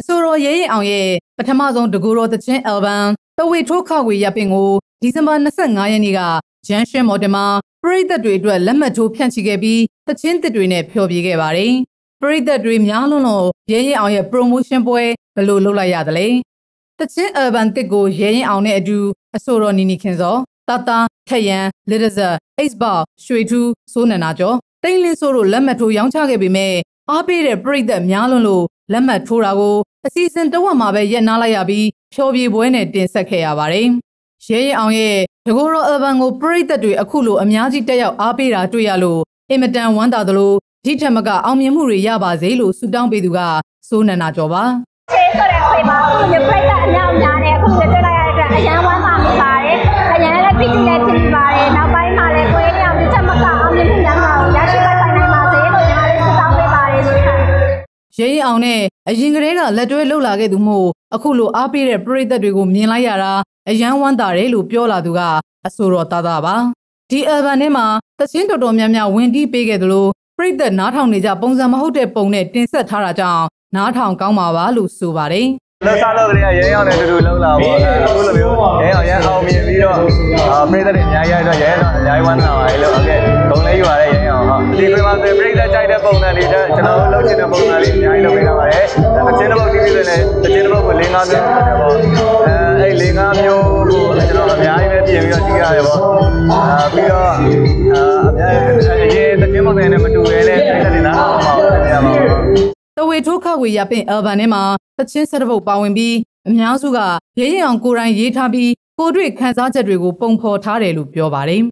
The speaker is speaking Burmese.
အဆိုတော်ရဲရင်အောင်ရဲ့ပထမဆုံးတကူတော်သချင်းအယ်ဘမ်တဝေထိုးခောက်ဝေရပ်ပင်ကိုဒီဇင်ဘာ25ရက်နေ့ကဂျန်ရှင်းမော်ဒယ်မှာပရိသတ်တွေအတွက်လက်မှတ်ထိုးဖြန့်ချိခဲ့ပြီး သချင်းသစ်တွေနဲ့ဖျော်ဖြေခဲ့ပါတယ်။ပရိသတ်တွေများလွန်းလို့ရဲရင်အောင်ရဲ့ promotion ပွဲဘယ်လိုလုပ်လိုက်ရသလဲ။သချင်းအယ်ဘမ်တစ်ကိုရဲရင်အောင်နဲ့အတူအဆိုတော်နီနီခင်စောတာတာထက်ရန်လစ်ဒဇက်အိတ်ဘောက်ရွှေထူးစိုးနန္နာကျော်တိန်လင်းဆိုးတို့လက်မှတ်ထိုးရောင်းချခဲ့ပေမဲ့အားပေးတဲ့ပရိသတ်များလွန်းလို့လက်မှတ်ထိုးတာကိုအစီအစဉ်တဝက်မှာပဲရက်နာလိုက်ရပြီးဖြောပြေပွဲနဲ့တင်ဆက်ခဲ့ရပါတယ်။ရဲရဲအောင်ရဲ့ဒဂိုရောအယ်ဘမ်ကိုပရိသတ်တွေအခုလိုအများကြီးတက်ရောက်အားပေးတာတွေ့ရလို့ အင်မတန်ဝမ်းသာသလိုဒီထက်မကအောင်မြင်မှုတွေရပါစေလို့ဆုတောင်းပေးသူကစိုးနန္နာကျော်ပါ။ချေဆိုတဲ့ခွေမှာအခုလိုပြိတ္တအများများနဲ့အခုလိုတွေ့လိုက်ရတဲ့အတွက်အရန်ဝမ်းသာမိပါတယ်။အရန်လည်းဖိတိလည်းဖြစ်နေပါတယ်။နောက်ပိုင်းမှာလည်းကိုယ်ရဲ့အောင်ဒီထက်မကအောင်မြင်မှုများစွာကိုရရှိပိုင်နိုင်ပါစေလို့ညီမလေးဆုတောင်းပေးပါတယ်လို့ခံရဲရင်အောင်နဲ့အရင်ကတည်းကလက်တွဲလှုပ်လာခဲ့သူမို့အခုလိုအားပေးတဲ့ပရိသတ်တွေကိုမြင်လိုက်ရတာအယမ်းဝမ်းသာတယ်လို့ပြောလာသူကအဆိုတော်သားသားပါ ဒီအယ်ဘန်ထဲမှာသချင်းတော်တော်များများဝင်တီးပေးခဲ့သလိုပရိသတ်နားထောင်နေကြပုံစံမဟုတ်တဲ့ပုံနဲ့တင်ဆက်ထားတာကြောင့်နားထောင်ကောင်းပါပါလို့ဆိုပါတယ်လောစားလို့ကလေးကရဲရောက်နေတူတူလောက်လာပေါ့အခုလိုမျိုးရဲအောင်ရအောင်မြင်ပြီးတော့ပရိသတ်တွေအများကြီးရတော့ရဲတော့အများကြီးဝမ်းသာပါလေလို့ဟုတ်ကဲ့ဂုဏ်လေးယူပါရရဲအောင်ဟုတ်ဒီခွေမှာဆိုပရိသတ်ကြိုက်တဲ့ပုံစံတွေကျွန်တော်တို့လုပ်ချင်တဲ့ပုံစံလေးအများကြီးလုပ်ပေးထားပါတယ်တချင်းတစ်ပုတ် TV တွေနဲ့တချင်းတစ်ပုတ်ကို၄၅မျိုးဖြစ်တယ်ပေါ့အဲအဲ့၄၅မျိုးကိုကျွန်တော်အ များကြီးပဲပြင်ပြီးတော့ကြည့်ရတယ်ပေါ့အာပြီးတော့အာအများကြီးအရင်တချင်းပုံစံနဲ့မတူဘဲနဲ့ပရိသတ်တွေနားထောင်ပါအောင်တင်ရပါဘူးတဝေထိုးခဝေရပင်အယ်ဘန်ထဲမှာသချင်းစက်တပုတ်ပါဝင်ပြီးအများစုကရဲရင်အောင်ကိုယ်တိုင်ရေးထားပြီးကိုတွေ့ခန်းစားချက်တွေကိုပုံဖော်ထားတယ်လို့ပြောပါတယ်